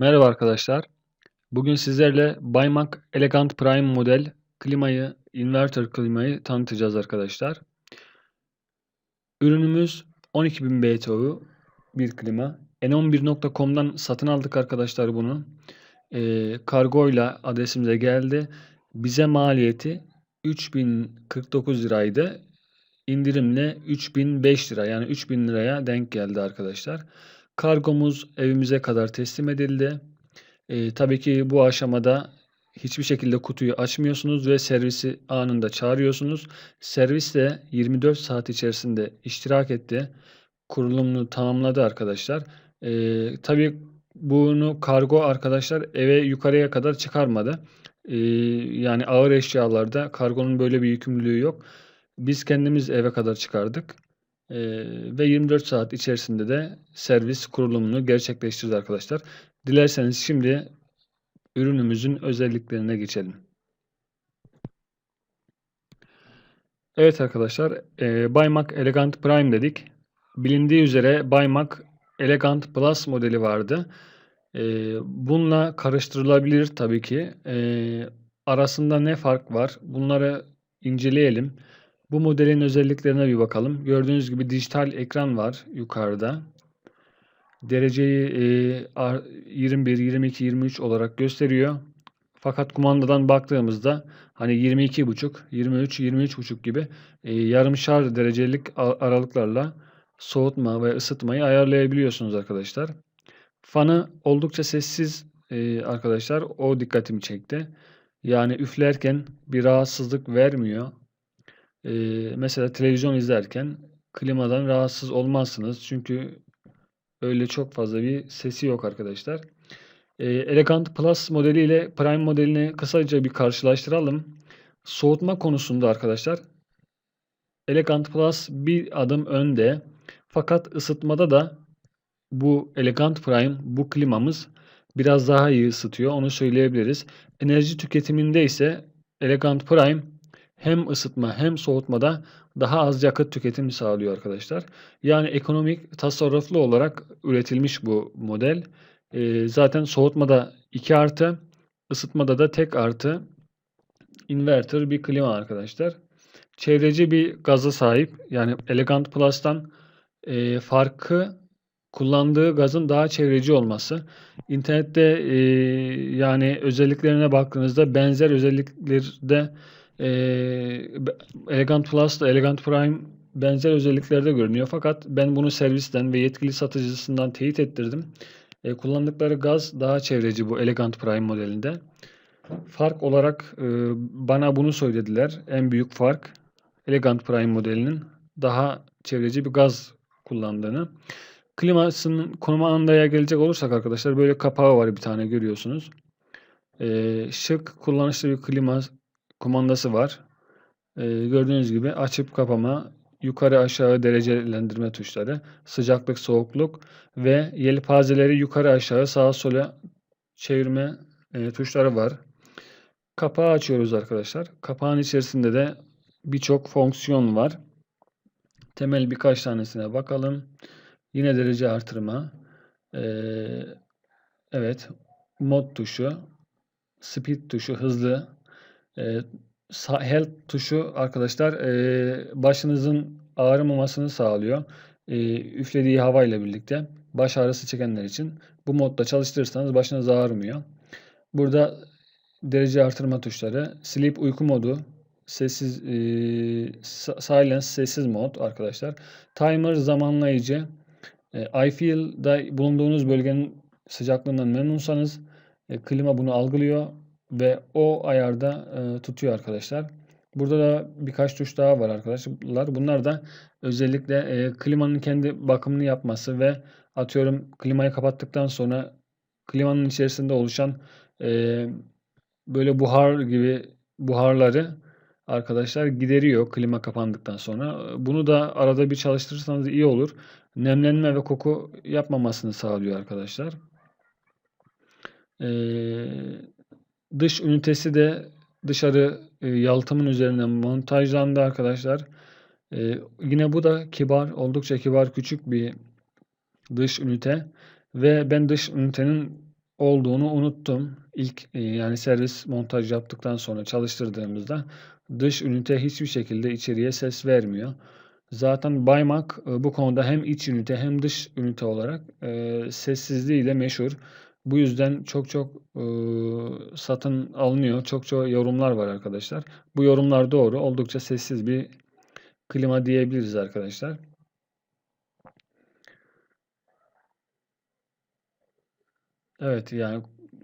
Merhaba arkadaşlar. Bugün sizlerle Baymax Elegant Prime model klimayı, inverter klimayı tanıtacağız arkadaşlar. Ürünümüz 12.000 BTU bir klima. N11.com'dan satın aldık arkadaşlar bunu. Ee, kargoyla adresimize geldi. Bize maliyeti 3049 liraydı. İndirimle 3005 lira yani 3000 liraya denk geldi arkadaşlar. Kargomuz evimize kadar teslim edildi. Ee, tabii ki bu aşamada hiçbir şekilde kutuyu açmıyorsunuz ve servisi anında çağırıyorsunuz. Servis de 24 saat içerisinde iştirak etti. Kurulumunu tamamladı arkadaşlar. Ee, tabii bunu kargo arkadaşlar eve yukarıya kadar çıkarmadı. Ee, yani ağır eşyalarda kargonun böyle bir yükümlülüğü yok. Biz kendimiz eve kadar çıkardık. Ee, ve 24 saat içerisinde de servis kurulumunu gerçekleştirdi arkadaşlar. Dilerseniz şimdi ürünümüzün özelliklerine geçelim. Evet arkadaşlar, e, Baymax Elegant Prime dedik. Bilindiği üzere Baymax Elegant Plus modeli vardı. E, bununla karıştırılabilir tabii ki. E, arasında ne fark var? Bunları inceleyelim. Bu modelin özelliklerine bir bakalım. Gördüğünüz gibi dijital ekran var yukarıda. Dereceyi e, 21, 22, 23 olarak gösteriyor. Fakat kumandadan baktığımızda hani 22.5, 23, 23.5 gibi e, yarımşar derecelik aralıklarla soğutma ve ısıtmayı ayarlayabiliyorsunuz arkadaşlar. Fanı oldukça sessiz e, arkadaşlar. O dikkatimi çekti. Yani üflerken bir rahatsızlık vermiyor. E, mesela televizyon izlerken klimadan rahatsız olmazsınız. Çünkü öyle çok fazla bir sesi yok arkadaşlar. E, Elegant Plus modeli ile Prime modelini kısaca bir karşılaştıralım. Soğutma konusunda arkadaşlar Elegant Plus bir adım önde. Fakat ısıtmada da bu Elegant Prime, bu klimamız biraz daha iyi ısıtıyor. Onu söyleyebiliriz. Enerji tüketiminde ise Elegant Prime hem ısıtma hem soğutmada daha az yakıt tüketimi sağlıyor arkadaşlar. Yani ekonomik tasarruflu olarak üretilmiş bu model. E, zaten soğutmada 2 artı, ısıtmada da tek artı inverter bir klima arkadaşlar. Çevreci bir gaza sahip. Yani Elegant Plus'tan e, farkı kullandığı gazın daha çevreci olması. İnternette e, yani özelliklerine baktığınızda benzer özelliklerde e, Elegant Plus da Elegant Prime benzer özelliklerde görünüyor. Fakat ben bunu servisten ve yetkili satıcısından teyit ettirdim. E, kullandıkları gaz daha çevreci bu Elegant Prime modelinde. Fark olarak e, bana bunu söylediler. En büyük fark Elegant Prime modelinin daha çevreci bir gaz kullandığını. Klimasının konuma andaya gelecek olursak arkadaşlar böyle kapağı var bir tane görüyorsunuz. E, şık kullanışlı bir klima kumandası var. E, gördüğünüz gibi açıp kapama, yukarı aşağı derecelendirme tuşları, sıcaklık, soğukluk ve yelpazeleri yukarı aşağı sağa sola çevirme e, tuşları var. Kapağı açıyoruz arkadaşlar. Kapağın içerisinde de birçok fonksiyon var. Temel birkaç tanesine bakalım. Yine derece artırma. Ee, evet. Mod tuşu. Speed tuşu hızlı. Ee, health tuşu arkadaşlar e, başınızın ağrımamasını sağlıyor. E, üflediği hava ile birlikte baş ağrısı çekenler için bu modda çalıştırırsanız başınız ağrımıyor. Burada derece artırma tuşları, sleep uyku modu, sessiz e, silence sessiz mod arkadaşlar. Timer zamanlayıcı. E, I feel'da bulunduğunuz bölgenin sıcaklığından memnunsanız e, klima bunu algılıyor ve o ayarda e, tutuyor arkadaşlar. Burada da birkaç tuş daha var arkadaşlar. Bunlar da özellikle e, klimanın kendi bakımını yapması ve atıyorum klimayı kapattıktan sonra klimanın içerisinde oluşan e, böyle buhar gibi buharları arkadaşlar gideriyor klima kapandıktan sonra. Bunu da arada bir çalıştırırsanız iyi olur. Nemlenme ve koku yapmamasını sağlıyor arkadaşlar. Ee, Dış ünitesi de dışarı e, yalıtımın üzerine montajlandı arkadaşlar. E, yine bu da kibar, oldukça kibar küçük bir dış ünite. Ve ben dış ünitenin olduğunu unuttum. İlk e, yani servis montaj yaptıktan sonra çalıştırdığımızda dış ünite hiçbir şekilde içeriye ses vermiyor. Zaten Baymak e, bu konuda hem iç ünite hem dış ünite olarak e, sessizliğiyle meşhur. Bu yüzden çok çok e, satın alınıyor. Çok çok yorumlar var arkadaşlar. Bu yorumlar doğru. Oldukça sessiz bir klima diyebiliriz arkadaşlar. Evet yani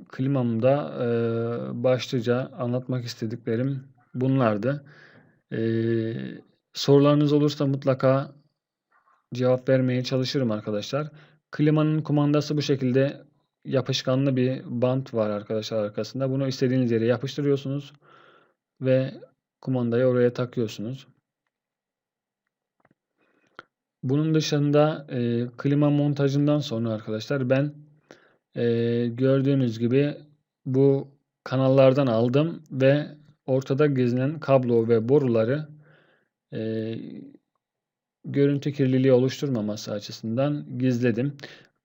klimamda e, başlıca anlatmak istediklerim bunlardı. E, sorularınız olursa mutlaka cevap vermeye çalışırım arkadaşlar. Klimanın kumandası bu şekilde yapışkanlı bir bant var arkadaşlar arkasında. Bunu istediğiniz yere yapıştırıyorsunuz ve kumandayı oraya takıyorsunuz. Bunun dışında e, klima montajından sonra arkadaşlar ben e, gördüğünüz gibi bu kanallardan aldım ve ortada gezinen kablo ve boruları e, görüntü kirliliği oluşturmaması açısından gizledim.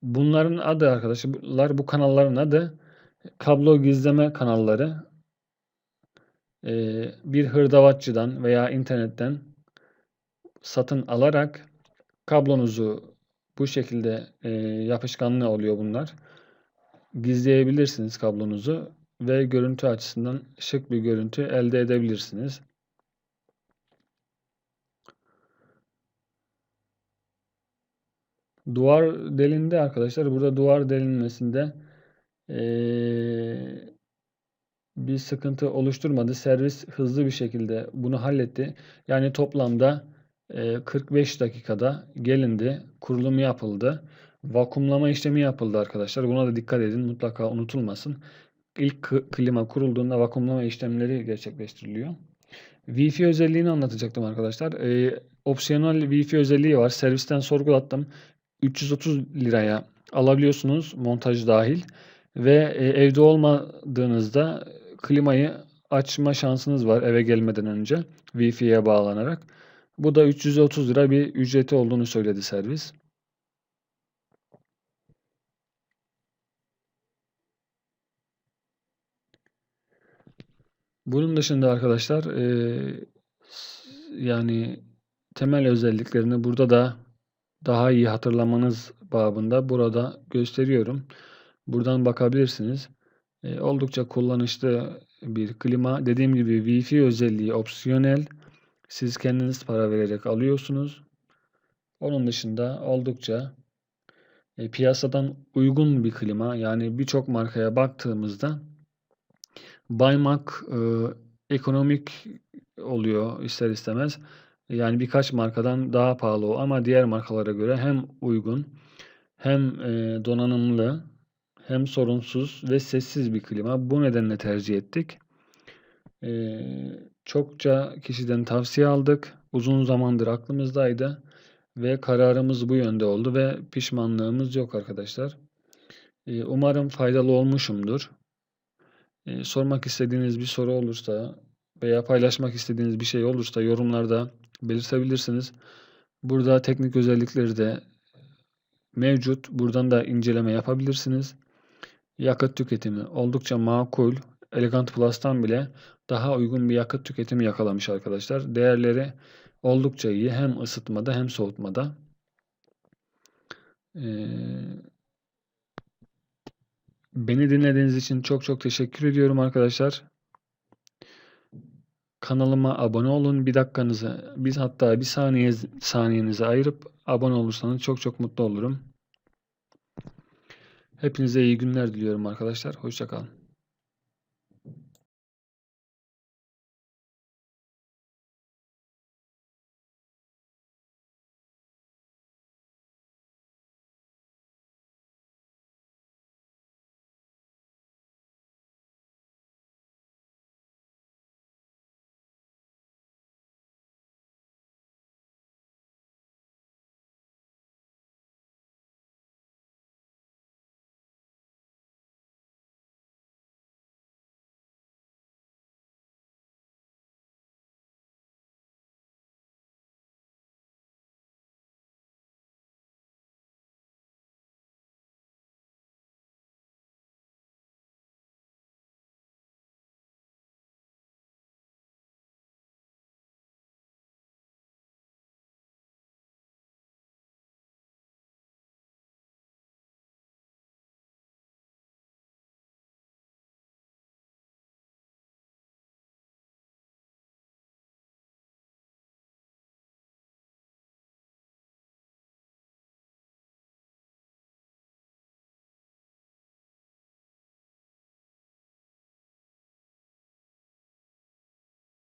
Bunların adı arkadaşlar bu kanalların adı kablo gizleme kanalları. E, bir hırdavatçıdan veya internetten satın alarak kablonuzu bu şekilde e, yapışkanlı oluyor bunlar. Gizleyebilirsiniz kablonuzu ve görüntü açısından şık bir görüntü elde edebilirsiniz. Duvar delinde arkadaşlar burada duvar delinmesinde ee, bir sıkıntı oluşturmadı. Servis hızlı bir şekilde bunu halletti. Yani toplamda 45 dakikada gelindi, kurulumu yapıldı. Vakumlama işlemi yapıldı arkadaşlar. Buna da dikkat edin. Mutlaka unutulmasın. İlk klima kurulduğunda vakumlama işlemleri gerçekleştiriliyor. Wi-Fi özelliğini anlatacaktım arkadaşlar. Ee, opsiyonel Wi-Fi özelliği var. Servisten sorgulattım. 330 liraya alabiliyorsunuz montaj dahil. Ve e, evde olmadığınızda klimayı açma şansınız var eve gelmeden önce Wi-Fi'ye bağlanarak. Bu da 330 lira bir ücreti olduğunu söyledi servis. Bunun dışında arkadaşlar e, yani temel özelliklerini burada da daha iyi hatırlamanız babında burada gösteriyorum. Buradan bakabilirsiniz. E, oldukça kullanışlı bir klima. Dediğim gibi Wi-Fi özelliği opsiyonel. Siz kendiniz para vererek alıyorsunuz. Onun dışında oldukça e, piyasadan uygun bir klima. Yani birçok markaya baktığımızda Baymak e, ekonomik oluyor ister istemez. Yani birkaç markadan daha pahalı o ama diğer markalara göre hem uygun hem e, donanımlı hem sorunsuz ve sessiz bir klima. Bu nedenle tercih ettik. E, çokça kişiden tavsiye aldık. Uzun zamandır aklımızdaydı ve kararımız bu yönde oldu ve pişmanlığımız yok arkadaşlar. E, umarım faydalı olmuşumdur. Sormak istediğiniz bir soru olursa veya paylaşmak istediğiniz bir şey olursa yorumlarda belirtebilirsiniz. Burada teknik özellikleri de mevcut. Buradan da inceleme yapabilirsiniz. Yakıt tüketimi oldukça makul. Elegant Plus'tan bile daha uygun bir yakıt tüketimi yakalamış arkadaşlar. Değerleri oldukça iyi. Hem ısıtmada hem soğutmada. Ee, beni dinlediğiniz için çok çok teşekkür ediyorum arkadaşlar. Kanalıma abone olun. Bir dakikanızı, biz hatta bir saniye saniyenizi ayırıp abone olursanız çok çok mutlu olurum. Hepinize iyi günler diliyorum arkadaşlar. Hoşçakalın.